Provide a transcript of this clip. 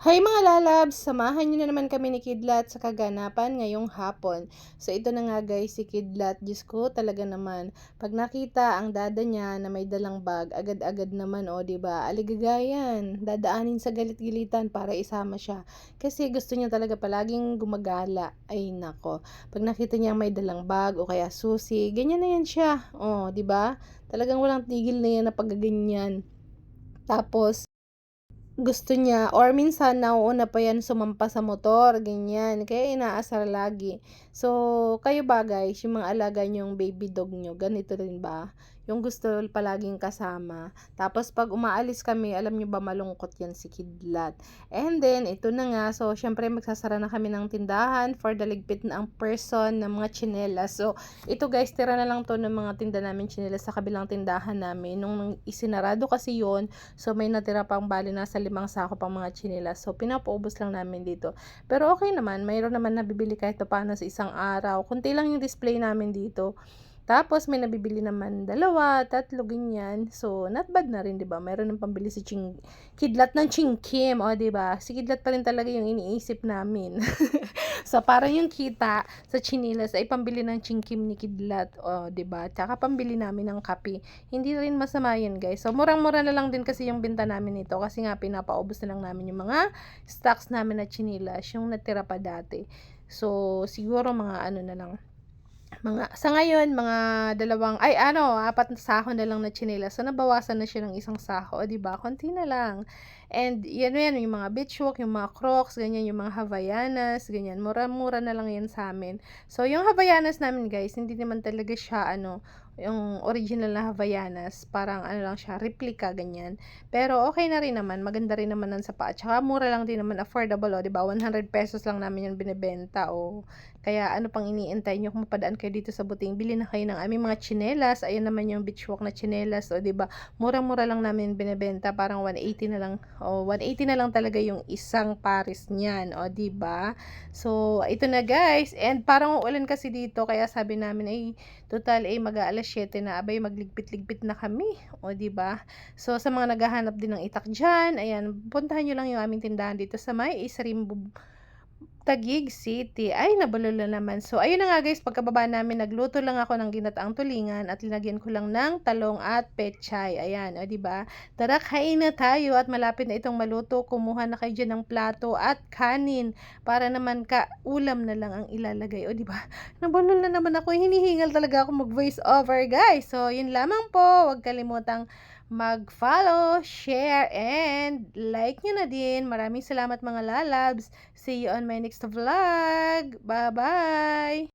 Hi mga lalabs! Samahan niyo na naman kami ni Kidlat sa kaganapan ngayong hapon. So ito na nga guys si Kidlat. Diyos ko talaga naman. Pag nakita ang dada niya na may dalang bag, agad-agad naman o oh, ba diba? Aligagayan. Dadaanin sa galit-gilitan para isama siya. Kasi gusto niya talaga palaging gumagala. Ay nako. Pag nakita niya may dalang bag o kaya susi, ganyan na yan siya. O, oh, ba diba? Talagang walang tigil na yan na paggaganyan. Tapos, gusto niya or minsan nauuna pa yan sumampa sa motor, ganyan. Kaya inaasar lagi. So, kayo ba guys, yung mga alaga niyong baby dog niyo, ganito rin ba? Yung gusto palaging kasama. Tapos pag umaalis kami, alam niyo ba malungkot yan si Kidlat. And then, ito na nga. So, syempre magsasara na kami ng tindahan for the ligpit na ang person ng mga chinelas. So, ito guys, tira na lang to ng mga tinda namin chinelas sa kabilang tindahan namin. Nung isinarado kasi yon so may natira pang bali nasa limang sako pang mga chinelas. So, pinapaubos lang namin dito. Pero okay naman, mayroon naman nabibili kahit paano sa isang araw. Kunti lang yung display namin dito. Tapos may nabibili naman dalawa, tatlo ganyan. So not bad na rin, 'di ba? Mayroon ng pambili si Ching Kidlat ng Ching Kim, o 'di ba? Si Kidlat pa rin talaga yung iniisip namin. so para yung kita sa chinilas ay pambili ng Ching Kim ni Kidlat, o 'di ba? Tsaka pambili namin ng kape. Hindi rin masama 'yan, guys. So murang-mura na lang din kasi yung benta namin nito kasi nga pinapaubos na lang namin yung mga stocks namin na chinilas, yung natira pa dati. So siguro mga ano na lang mga sa ngayon mga dalawang ay ano, apat na sako na lang na tsinelas. So nabawasan na siya ng isang sako, 'di ba? Konti na lang. And yan yan yung mga beach walk, yung mga Crocs, ganyan yung mga Havaianas, ganyan. Mura-mura na lang yan sa amin. So yung Havaianas namin, guys, hindi naman talaga siya ano, yung original na Havaianas, parang ano lang siya, replica ganyan. Pero okay na rin naman, maganda rin naman ang sapa. Tsaka mura lang din naman, affordable, oh, 'di ba? 100 pesos lang namin 'yung binebenta, oh. Kaya ano pang iniintay niyo kung mapadaan kayo dito sa buting, bili na kayo ng aming mga chinelas. Ayun naman yung beach walk na chinelas, o 'di ba? Murang-mura lang namin binebenta, parang 180 na lang. O 180 na lang talaga yung isang pares niyan, o 'di ba? So, ito na guys. And parang uulan kasi dito, kaya sabi namin ay total ay mag-aalas 7 na, abay magligpit-ligpit na kami, o 'di ba? So, sa mga naghahanap din ng itak diyan, ayan, puntahan niyo lang yung aming tindahan dito sa May Isrimbo Taguig City. Ay, nabulol naman. So, ayun na nga guys, pagkababa namin, nagluto lang ako ng ginataang tulingan at linagyan ko lang ng talong at pechay. Ayan, o, diba? Tara, kain na tayo at malapit na itong maluto. Kumuha na kayo dyan ng plato at kanin para naman ka ulam na lang ang ilalagay. O, diba? Nabulol na naman ako. Hinihingal talaga ako mag-voice over, guys. So, yun lamang po. Huwag kalimutang mag-follow, share, and like nyo na din. Maraming salamat mga lalabs. See you on my next vlog. Bye-bye!